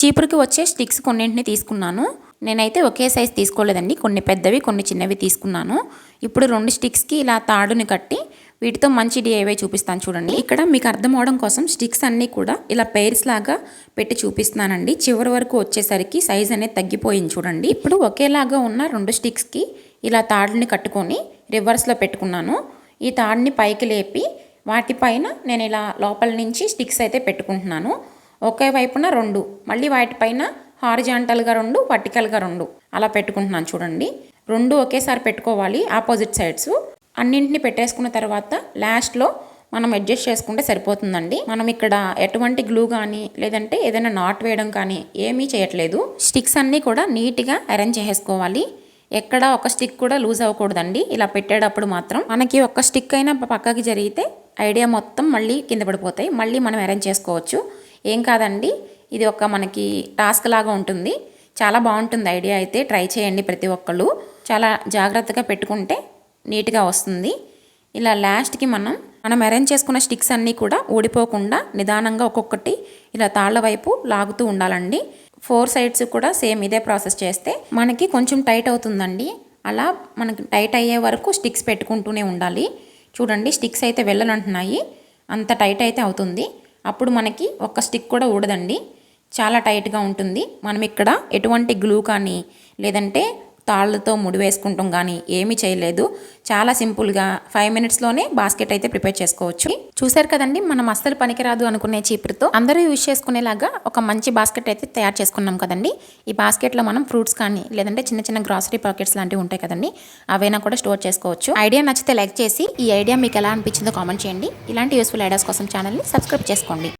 చీపురుకి వచ్చే స్టిక్స్ కొన్నింటిని తీసుకున్నాను. నేనైతే ఒకే సైజ్ తీసుకోలేదండి. కొన్ని పెద్దవి కొన్ని చిన్నవి తీసుకున్నాను. ఇప్పుడు రెండు స్టిక్స్కి ఇలా తాడుని కట్టి వీటితో మంచి డిఐవై చూపిస్తాను చూడండి. ఇక్కడ మీకు అర్థం అవడం కోసం స్టిక్స్ అన్నీ కూడా ఇలా పెయిర్స్ లాగా పెట్టి చూపిస్తున్నానండి. చివరి వరకు వచ్చేసరికి సైజ్ అనేది తగ్గిపోయింది చూడండి. ఇప్పుడు ఒకేలాగా ఉన్న రెండు స్టిక్స్కి ఇలా తాడుని కట్టుకొని రివర్స్లో పెట్టుకున్నాను. ఈ తాడుని పైకి లేపి వాటిపైన నేను ఇలా లోపల నుంచి స్టిక్స్ అయితే పెట్టుకుంటున్నాను. ఒకే వైపున రెండు మళ్ళీ వాటిపైన హారిజాంటల్గా రెండు వర్టికల్గా రెండు. అలా పెట్టుకుంటున్నాను చూడండి. రెండు ఒకేసారి పెట్టుకోవాలి ఆపోజిట్ సైడ్స్. అన్నింటిని పెట్టేసుకున్న తర్వాత లాస్ట్లో మనం అడ్జస్ట్ చేసుకుంటే సరిపోతుందండి. మనం ఇక్కడ ఎటువంటి గ్లూ కానీ లేదంటే ఏదైనా నాట్ వేయడం కానీ ఏమీ చేయట్లేదు. స్టిక్స్ అన్నీ కూడా నీట్గా అరేంజ్ చేసుకోవాలి. ఎక్కడ ఒక స్టిక్ కూడా లూజ్ అవ్వకూడదండి. ఇలా పెట్టేటప్పుడు మాత్రం మనకి ఒక స్టిక్ అయినా పక్కకి జరిగితే ఐడియా మొత్తం మళ్ళీ కింద పడిపోతాయి. మళ్ళీ మనం అరేంజ్ చేసుకోవచ్చు. ఏం కాదండి ఇది ఒక మనకి టాస్క్ లాగా ఉంటుంది. చాలా బాగుంటుంది ఐడియా అయితే ట్రై చేయండి ప్రతి ఒక్కళ్ళు. చాలా జాగ్రత్తగా పెట్టుకుంటే నీట్గా వస్తుంది. ఇలా లాస్ట్కి మనం మనం అరేంజ్ చేసుకున్న స్టిక్స్ అన్నీ కూడా ఊడిపోకుండా నిదానంగా ఒక్కొక్కటి ఇలా తాళ్ళ వైపు లాగుతూ ఉండాలండి. ఫోర్ సైడ్స్ కూడా సేమ్ ఇదే ప్రాసెస్ చేస్తే మనకి కొంచెం టైట్ అవుతుందండి. అలా మనకి టైట్ అయ్యే వరకు స్టిక్స్ పెట్టుకుంటూనే ఉండాలి. చూడండి స్టిక్స్ అయితే వెళ్ళనంటున్నాయి. అంత టైట్ అయితే అవుతుంది. అప్పుడు మనకి ఒక్క స్టిక్ కూడా ఊడదండి. చాలా టైట్గా ఉంటుంది. మనం ఇక్కడ ఎటువంటి గ్లూ కానీ లేదంటే తాళ్ళతో ముడివేసుకుంటాం కానీ ఏమీ చేయలేదు. చాలా సింపుల్గా ఫైవ్ మినిట్స్లోనే బాస్కెట్ అయితే ప్రిపేర్ చేసుకోవచ్చు. చూసారు కదండి మనం అస్సలు పనికిరాదు అనుకునే చీపురుతో అందరూ యూజ్ చేసుకునేలాగా ఒక మంచి బాస్కెట్ అయితే తయారు చేసుకున్నాం కదండి. ఈ బాస్కెట్లో మనం ఫ్రూట్స్ కానీ లేదంటే చిన్న చిన్న గ్రాసరీ పాకెట్స్ లాంటివి ఉంటాయి కదండి అవైనా కూడా స్టోర్ చేసుకోవచ్చు. ఐడియా నచ్చితే లైక్ చేసి ఈ ఐడియా మీకు ఎలా అనిపించిందో కామెంట్ చేయండి. ఇలాంటి యూస్ఫుల్ ఐడియాస్ కోసం ఛానల్ని సబ్స్క్రైబ్ చేసుకోండి.